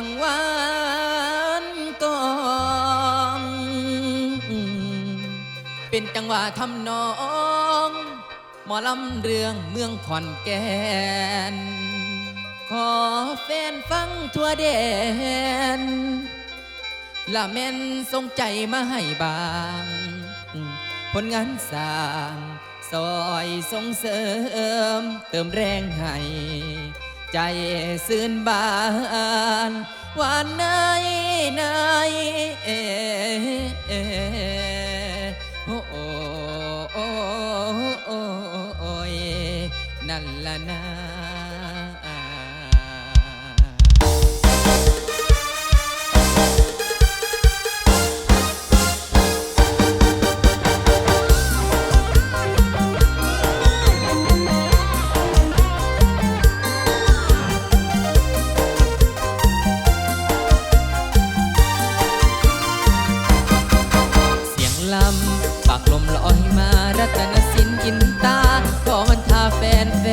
ังวันกองเป็นจังหวะทำนอง หมอลำเรื่องเมืองขอนแก่น ขอแฟนฟังทั่วเดนละแม่นทรงใจมาให้บาง ผลงานสร้างซอยส่งเสริม เติมแรงให้ ใจซื่นบานหวานในในเอเอโอ้โอ้โอ้โอ้โอ้ยนั่นละนา ปากลมลอยมารัตนสินกินตาก่อนทาแฟนแฟ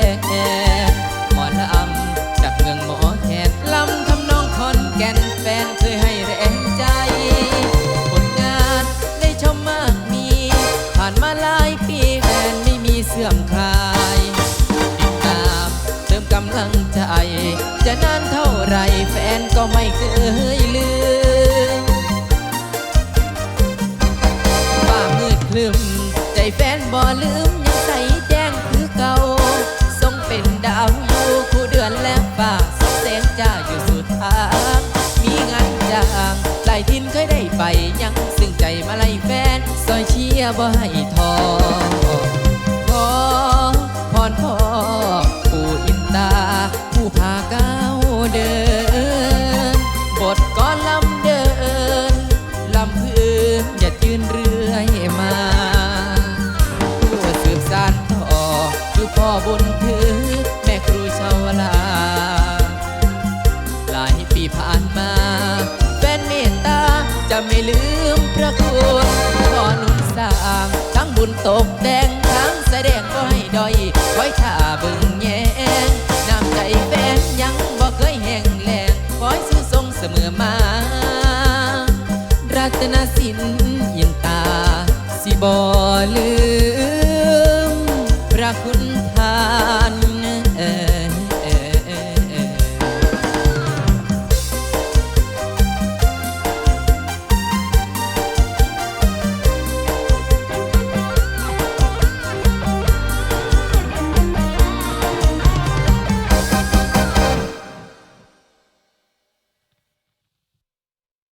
นหมอลำจากเมืองหมอแคนลำทำนองคอนแก่นแฟนเคยให้แรงใจ ผลงานได้ชมมากมี ผ่านมาหลายปีแฟนไม่มีเสื่อมคลายติดตามเติมกำลังใจ จะนานเท่าไรแฟนก็ไม่เคย แฟนบ่ลืมยังใสแจ้งคือเก่าทรงเป็นดาวอยู่คู่เดือนและฝ่าสองแสงจ้าอยู่สุดทางมีงานจ้างหลายทินเคยได้ไปยังซึ่งใจมาไล่แฟนซอยเชียบ่ให้ท บุญถือแม่ครูชาวลา หลายปีผ่านมา แฟนเมตตาจะไม่ลืมพระคุณขอหนุนสร้างทั้งบุญตกแดงทั้งแสดงก็ให้ดอยไว้ท่าบึงแยงน้ำใจแฟนยังบ่เคยแห้งแล้งคอยสู้ทรงเสมอมา รัตนสินยินตา สิบ่ลืมพระคุณ